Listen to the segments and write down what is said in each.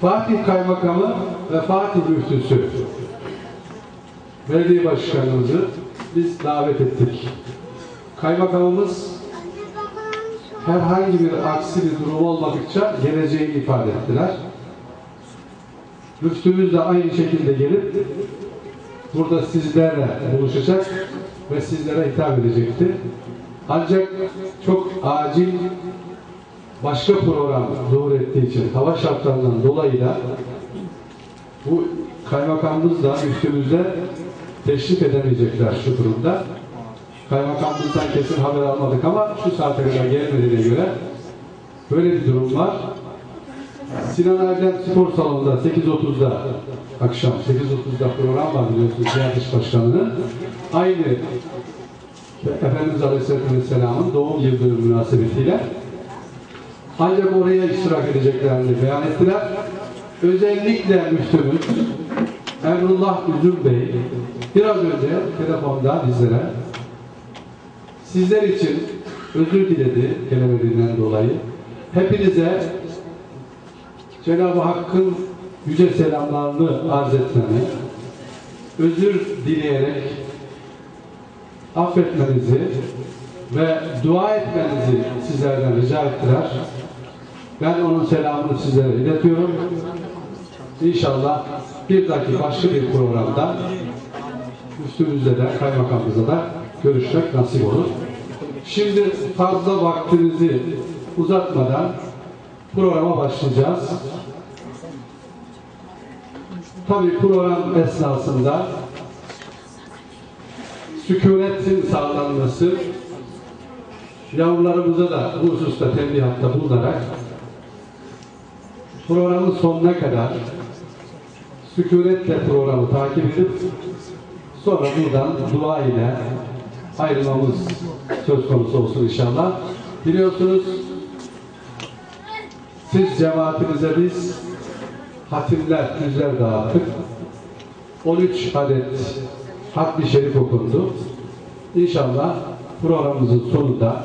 Fatih Kaymakamı ve Fatih Müftüsü belediye başkanımızı biz davet ettik. Kaymakamımız herhangi bir aksi bir durum olmadıkça geleceğini ifade ettiler. Müftümüz de aynı şekilde gelip burada sizlerle buluşacak ve sizlere hitap edecekti. Ancak çok acil başka program zuhur ettiği için hava şartlarından dolayı da bu kaymakamımız da müftümüzle teşrif edemeyecekler şu durumda. Kaymakamımızdan kesin haber almadık ama şu saate kadar gelmediğine göre böyle bir durum var. Sinan Erdem Spor Salonu'nda 8.30'da akşam 8.30'da program var biliyorsunuz Ziyaret İş Başkanı'nın. Aynı Efendimiz Aleyhisselatü Vesselam'ın doğum yıl dönümü münasebetiyle ancak oraya iştirak edeceklerini beyan ettiler. Özellikle müftümüz Emrullah Üzüm Bey biraz önce telefonda bizlere sizler için özür diledi gelemediğinden dolayı. Hepinize Cenab-ı Hakk'ın yüce selamlarını arz etmemi, özür dileyerek affetmenizi ve dua etmenizi sizlerden rica ettiler. Ben onun selamını sizlere iletiyorum. İnşallah bir dahaki başka bir programda üstümüzde de kaymakamımıza da görüşmek nasip olur. Şimdi fazla vaktinizi uzatmadan programa başlayacağız. Tabii program esnasında sükunetin sağlanması yavrularımıza da bu hususta tembihatta bulunarak programın sonuna kadar sükunetle programı takip edip sonra buradan dua ile ayrılmamız söz konusu olsun inşallah. Biliyorsunuz siz cemaatimize biz hatimler, yüzler dağıttık. 13 adet hatmi şerif okundu. İnşallah programımızın sonunda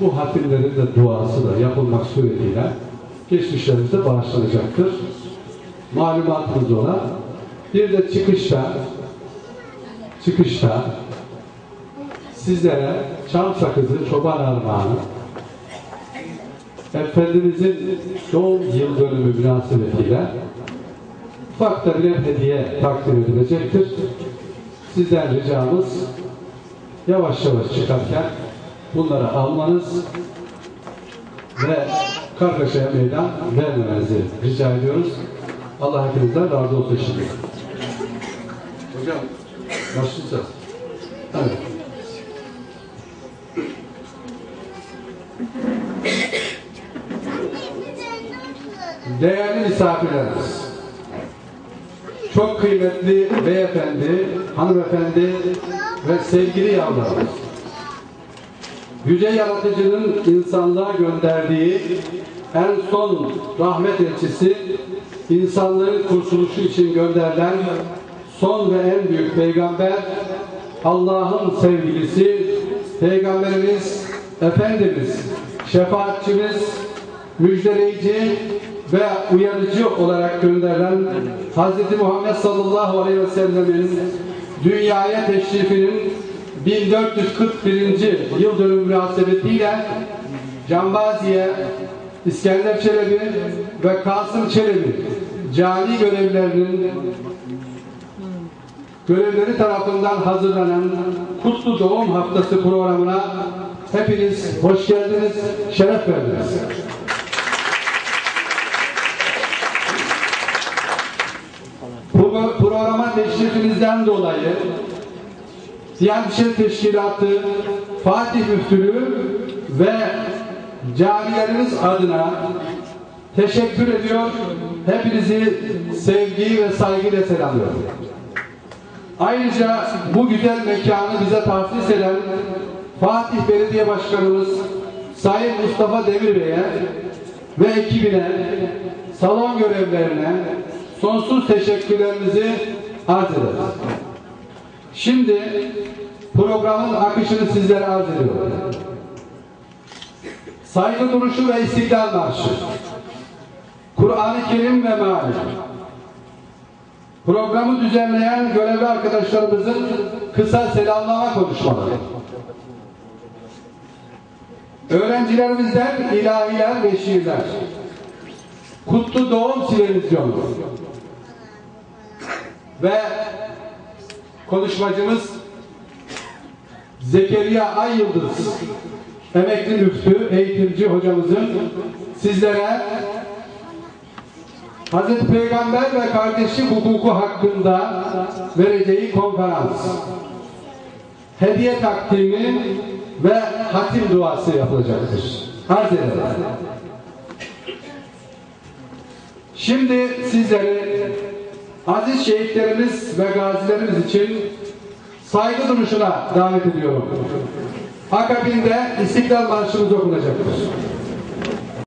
bu hatimlerin de duası da yapılmak suretiyle geçmişlerimize bağışlanacaktır. Malumatımız olan bir de çıkışta çıkışta sizlere çam sakızı çoban armağanı Efendimizin doğum yıl dönümü münasebetiyle ufak da bir hediye takdim edilecektir. Sizden ricamız yavaş yavaş çıkarken bunları almanız ve kargaşaya meydan vermemenizi rica ediyoruz. Allah hepinizden razı olsun şimdi. Hocam başlayacağız. Evet. Değerli misafirlerimiz, çok kıymetli beyefendi, hanımefendi ve sevgili yavrularımız, Yüce Yaratıcı'nın insanlığa gönderdiği en son rahmet elçisi, insanlığın kurtuluşu için gönderilen son ve en büyük peygamber, Allah'ın sevgilisi, Peygamberimiz, Efendimiz, şefaatçimiz, müjdeleyici ve uyarıcı olarak gönderilen Hz. Muhammed sallallahu aleyhi ve sellemin dünyaya teşrifinin 1441. yıl dönümü münasebetiyle Cambaziye, İskender Çelebi ve Kasım Çelebi cami görevlerinin görevleri tarafından hazırlanan Kutlu Doğum Haftası programına hepiniz hoş geldiniz, şeref verdiniz. Bu programa teşrifinizden dolayı Diyanet İşleri Teşkilatı, Fatih Müftülüğü ve camilerimiz adına teşekkür ediyor. Hepinizi sevgi ve saygıyla selamlıyorum. Ayrıca bu güzel mekanı bize tahsis eden Fatih Belediye Başkanımız Sayın Mustafa Demir Bey'e ve ekibine, salon görevlerine sonsuz teşekkürlerimizi arz ederiz. Şimdi programın akışını sizlere arz ediyorum. Saygı duruşu ve istiklal marşı. Kur'an-ı Kerim ve meali. Programı düzenleyen görevli arkadaşlarımızın kısa selamlama konuşmaları. Öğrencilerimizden ilahiler ve şiirler. Kutlu Doğum Silevizyonu. Ve konuşmacımız Zekeriya Ay Yıldız, emekli müftü, eğitimci hocamızın sizlere Hazreti Peygamber ve kardeşlik hukuku hakkında vereceği konferans, hediye takdimi ve hatim duası yapılacaktır. Arz ederim. Şimdi sizleri aziz şehitlerimiz ve gazilerimiz için saygı duruşuna davet ediyorum. Akabinde İstiklal Marşımız okunacaktır.